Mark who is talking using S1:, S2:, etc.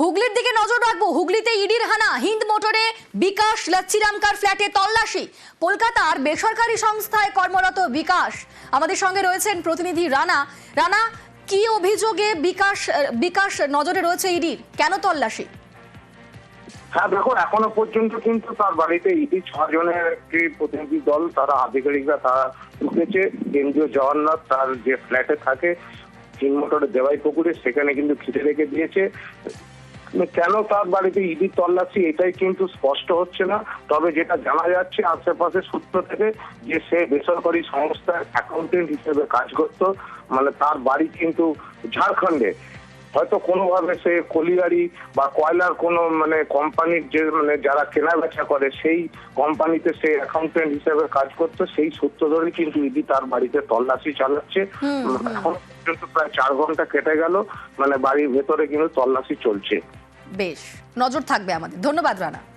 S1: হুগলির দিকে নজর রাখব। হুগলিতে ইডির হানা, হিন্দ মোটরে বিকাশ, লাচ্ছিরামকার ফ্ল্যাটে তল্লাশি। কলকাতার বেসরকারি সংস্থায় কর্মরত বিকাশ। আমাদের সঙ্গে রয়েছেন প্রতিনিধি রানা। রানা, কি অভিযোগে বিকাশ বিকাশ নজরে রয়েছে ইডির? কেন তল্লাশি?
S2: হ্যাঁ দেখো, এখনও পর্যন্ত কিন্তু তার বাড়িতে ইডি ছজনের একটি প্রতিনিধি দল, তারা আধিকারিকরা, তারা ঢুকেছে। কেন্দ্রীয় জগন্নাথ তার যে ফ্ল্যাটে থাকে তিন মোটরের দেওয়াই পুকুরে, সেখানে কিন্তু ঘিরে রেখে দিয়েছে। কেন তার বাড়িতে ইডি তল্লাশি এটাই কিন্তু স্পষ্ট হচ্ছে না। তবে যেটা জানা যাচ্ছে আশেপাশে সূত্র থেকে যে সে বেসরকারি সংস্থার অ্যাকাউন্টেন্ট হিসেবে কাজ করত মানে তার বাড়ি কিন্তু ঝাড়খণ্ডে। হয়তো কোনোভাবে সে কলিয়ারি বা কয়লার কোনো মানে কোম্পানির যে মানে যারা কেনা বেচা করে সেই কোম্পানিতে সে অ্যাকাউন্টেন্ট হিসেবে কাজ করতো সেই সূত্র ধরে কিন্তু ইডি তার বাড়িতে তল্লাশি চালাচ্ছে। এখন পর্যন্ত প্রায় চার ঘণ্টা কেটে গেল মানে বাড়ির ভেতরে কিন্তু তল্লাশি চলছে।
S1: বেশ, নজর থাকবে আমাদের। ধন্যবাদ, রানা।